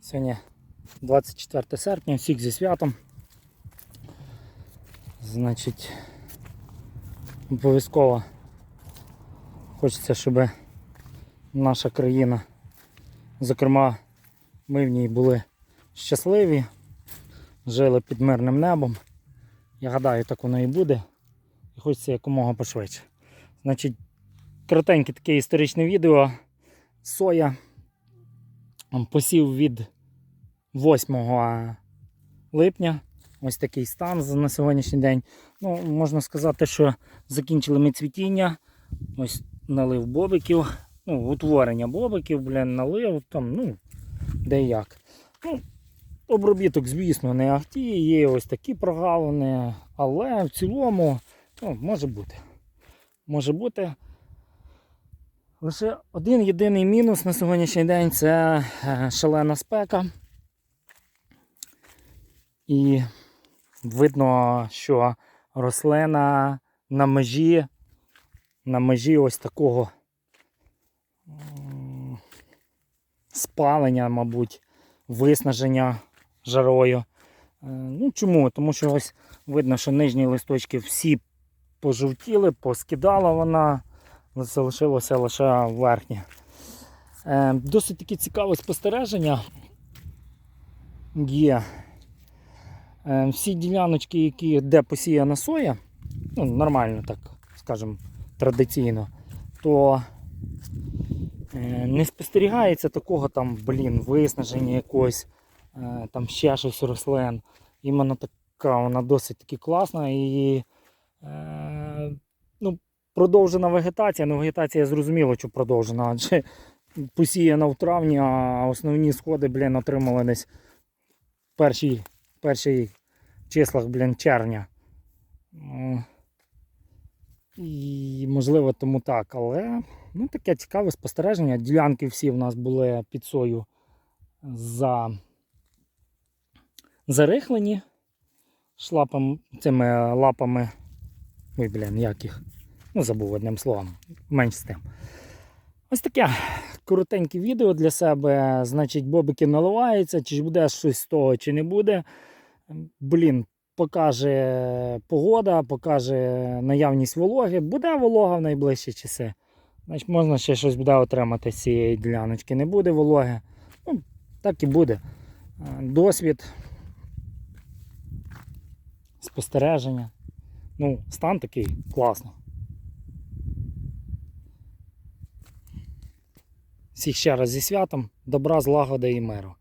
Сьогодні 24 серпня, всіх зі святом. Значить, обов'язково хочеться, щоб наша країна, зокрема, ми в ній були щасливі, жили під мирним небом. Я гадаю, так воно і буде. І хочеться якомога пошвидше. Значить, коротеньке таке історичне відео. Соя посів від 8 липня. Ось такий стан на сьогоднішній день. Ну, можна сказати, що закінчили ми цвітіння. Ось налив бобиків. Ну, утворення бобиків, блін, налив там, ну, де як. Ну, обробіток, звісно, не ахті, є ось такі прогалини, але в цілому ну, може бути. Може бути. Лише один єдиний мінус на сьогоднішній день це е, шалена спека. І видно, що рослина на межі, на межі ось такого спалення, мабуть, виснаження жарою. Е, Ну чому? Тому що ось видно, що нижні листочки всі пожовтіли, поскидала вона, залишилося лише верхнє. Е, Досить таке цікаве спостереження є. Е, Всі діляночки, які, де посіяна соя, ну, нормально, так скажімо, традиційно, то е, не спостерігається такого там, блін, виснаження якогось, там ще щось рослин. Іменно така вона досить таки класна і продовжена вегетація. Ну, вегетація зрозуміло, що продовжена, адже посіяна в травні, а основні сходи, блін, отримали десь в першій, першій числах, блін, червня. І можливо тому так, але ну, таке цікаве спостереження. Ділянки всі в нас були під сою за... зарихлені шлапом, цими лапами. Ой, блін, як їх. Ну, забув одним словом. Менш з тим. Ось таке коротеньке відео для себе. Значить, бобики наливаються, чи буде щось з того, чи не буде. Блін, покаже погода, покаже наявність вологи. Буде волога в найближчі часи. Значить, можна ще щось буде отримати з цієї діляночки. Не буде вологи. Ну, так і буде. Е, Досвід. Спостереження. Ну, стан такий класно. Всіх ще раз зі святом, добра, злагоди і миру.